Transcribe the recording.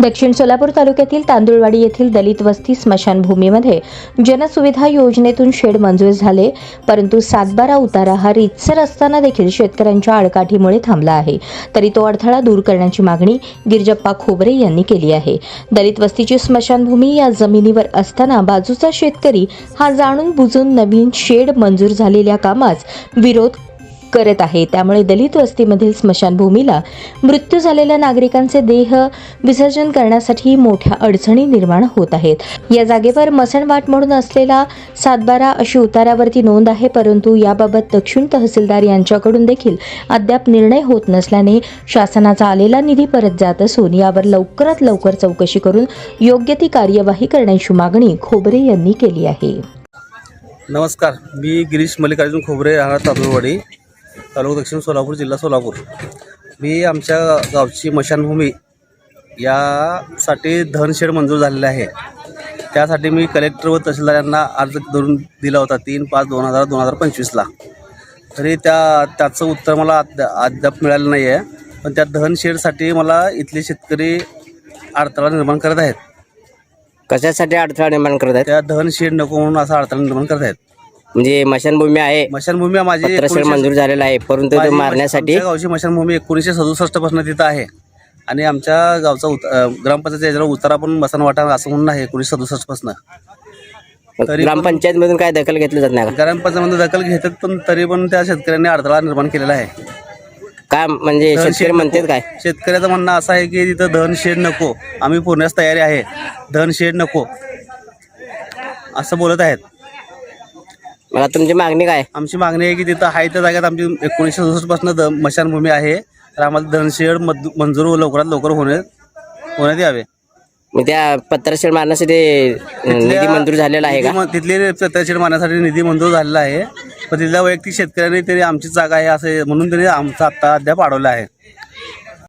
दक्षिण सोलापूर तालुक्यातील तांदुळवाडी येथील दलित वस्ती स्मशानभूमीमध्ये जनसुविधा योजनेतून शेड मंजूर झाले परंतु सातबारा उतारा हा रितसर असताना देखील शेतकऱ्यांच्या आडकाठीमुळे थांबला आहे. तरी तो अडथळा दूर करण्याची मागणी गिरजप्पा खोबरे यांनी केली आहे. दलित वस्तीची स्मशानभूमी या जमिनीवर असताना बाजूचा शेतकरी हा जाणून बुजून नवीन शेड मंजूर झालेल्या कामास विरोध करत आहे. त्यामुळे दलित वस्तीमधील स्मशानभूमीला मृत्यू झालेल्या नागरिकांचे देह विसर्जन करण्यासाठी मोठ्या अडचणी निर्माण होत आहेत. या जागेवर मसणवाट म्हणून असलेला सातबारा अशी उतारावरती नोंद आहे परंतु याबाबत दक्षिण तहसीलदार यांच्याकडून देखील अद्याप निर्णय होत नसल्याने शासनाचा आलेला निधी परत जात असून यावर लवकरात लवकर चौकशी करून योग्य ती कार्यवाही करण्याची मागणी खोबरे यांनी केली आहे. नमस्कार मी गिरीश मल्लिकार्जुन खोबरे राहणार तांदूळवाडी. तालुका दक्षिण सोलापूर जिल्हा सोलापूर. मी आमच्या गावची मशानभूमी यासाठी धनशेड मंजूर झालेले आहे. त्यासाठी मी कलेक्टर व तहसीलदार यांना अर्ज करून दिला होता तीन पाच दोन हजार दोन हजार पंचवीसला तरी त्या त्याचं उत्तर मला अद्या अद्याप मिळालं नाही आहे पण त्या धनशेडसाठी मला इथले शेतकरी अडथळा निर्माण करत आहेत. कशासाठी अडथळा निर्माण करत आहेत? त्या धनशेड नको म्हणून असा अडथळा निर्माण करत आहेत. म्हणजे मशानभूमी आहे. मशानभूमी माझी पत्रशेड मंजूर झालेला आहे. परंतु माझी मारण्यासाठी आमच्या गावची मशानभूमी एकोणीसशे सदुसष्टपासून तिथं आहे. आणि आमच्या गावचा उत अं, ग्रामपंचायत याच्यावर उतारा पण मसान वाटा असं म्हणून आहे एकोणीसशे सदुसष्टपासून. तरी पण- ग्रामपंचायत मधून काय दखल घेतली जात नाही का? ग्रामपंचायतमध्ये दखल घेतात पण तरी पण त्या शेतकऱ्यांनी अडथळा निर्माण केलेला आहे. काय म्हणजे शेतकरी. म्हणतात काय? शेतकऱ्याचं म्हणणं असं आहे की तिथं धनशेड नको. आम्ही पुण्यास तयारी आहे. धनशेड नको. असं बोलत आहेत. मला तुमची मागणी काय? आमची मागणी आहे की तिथं आहे त्या जागेत आमची एकोणीसशे सदुसष्टपासून मशानभूमी आहे. तर आम्हाला धनशेड मंजूर लवकरात लवकर होण्यात होण्यात यावे. मग त्या पत्रशेड मारण्यासाठी निधी मंजूर झालेला आहे का? तिथले प्रत्यक्षेड मारण्यासाठी निधी मंजूर झालेला आहे. पण तिथल्या वैयक्तिक शेतकऱ्यांनी तरी आमची जागा आहे असं म्हणून त्यांनी आमचा आत्ता अद्याप अडवला आहे.